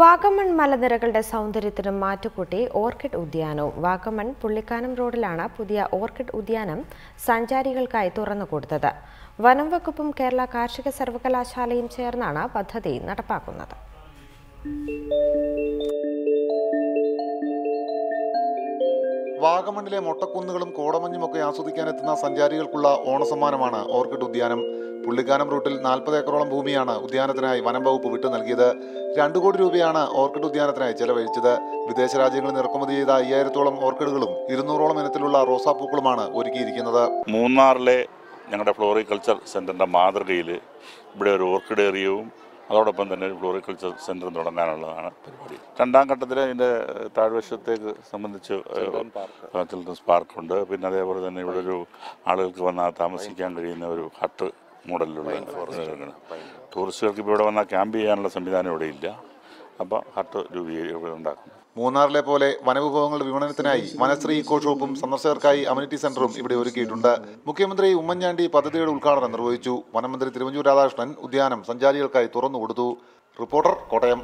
വാഗമൺ മലനിരകളുടെ സൗന്ദര്യത്തിന് മാറ്റുകൂട്ടി ഓർക്കിഡ് ഉദ്യാനവും. വാഗമൺ പുള്ളിക്കാനം റോഡിലാണ് പുതിയ ഓർക്കിഡ് ഉദ്യാനം സഞ്ചാരികൾക്കായി തുറന്നുകൊടുത്തത് വനം വകുപ്പും കേരള കാർഷിക സർവകലാശാലയും ചേർന്നാണ് പദ്ധതി നടപ്പാക്കുന്നത്. വാഗമണിലെ മൊട്ടക്കുന്നുകളും കോടമഞ്ഞുമൊക്കെ ആസ്വദിക്കാനെത്തുന്ന സഞ്ചാരികൾക്കുള്ള ഓണസമ്മാനമാണ് ഓർക്കിഡ് ഉദ്യാനം. പുള്ളിക്കാനം റൂട്ടിൽ നാൽപ്പത് ഏക്കറോളം ഭൂമിയാണ് ഉദ്യാനത്തിനായി വനം വകുപ്പ് വിട്ടു നൽകിയത്. രണ്ടു കോടി രൂപയാണ് ഓർക്കിഡ് ഉദ്യാനത്തിനായി ചെലവഴിച്ചത്. വിദേശ രാജ്യങ്ങളിൽ ഇറക്കുമതി ചെയ്ത അയ്യായിരത്തോളം ഓർക്കിഡുകളും ഇരുന്നൂറോളം ഇനത്തിലുള്ള റോസാപ്പൂക്കളുമാണ് ഒരുക്കിയിരിക്കുന്നത്. മൂന്നാറിലെ ഞങ്ങളുടെ ഫ്ലോറിക്കൾച്ചർ സെന്ററിന്റെ മാതൃകയിൽ ഇവിടെ ഒരു ഓർക്കിഡ് ഏറിയവും അതോടൊപ്പം തന്നെ ഒരു ഫ്ലോറിക്കൾച്ചർ സെന്റർ തുടങ്ങാനുള്ളതാണ് പരിപാടി. രണ്ടാം ഘട്ടത്തിൽ അതിന്റെ താഴ്വശത്തേക്ക് സംബന്ധിച്ച് ചിൽഡ്രൻസ് പാർക്കുണ്ട് പിന്നെ അതേപോലെ തന്നെ ഇവിടെ ഒരു ആളുകൾക്ക് വന്നാൽ താമസിക്കാൻ കഴിയുന്ന ഒരു ഹട്ട് മോഡലിലുള്ള ടൂറിസ്റ്റുകൾക്ക് ഇപ്പോൾ ഇവിടെ വന്നാൽ ക്യാമ്പ് ചെയ്യാനുള്ള സംവിധാനം ഇവിടെ ഇല്ല. അപ്പോൾ ഹട്ട് രൂപീ ഇവിടെ ഉണ്ടാക്കും. മൂന്നാറിലെ പോലെ വനവിഭവങ്ങളുടെ വിപണനത്തിനായി വനശ്രീ ഇക്കോ ഷോപ്പും സന്ദർശകർക്കായി അമ്യൂണിറ്റി സെന്ററും ഇവിടെ ഒരുക്കിയിട്ടുണ്ട്. മുഖ്യമന്ത്രി ഉമ്മൻചാണ്ടി പദ്ധതിയുടെ ഉദ്ഘാടനം നിർവഹിച്ചു. വനമന്ത്രി തിരുവഞ്ചൂർ രാധാകൃഷ്ണൻ ഉദ്യാനം സഞ്ചാരികൾക്കായി തുറന്നുകൊടുത്തു റിപ്പോർട്ടർ കോട്ടയം.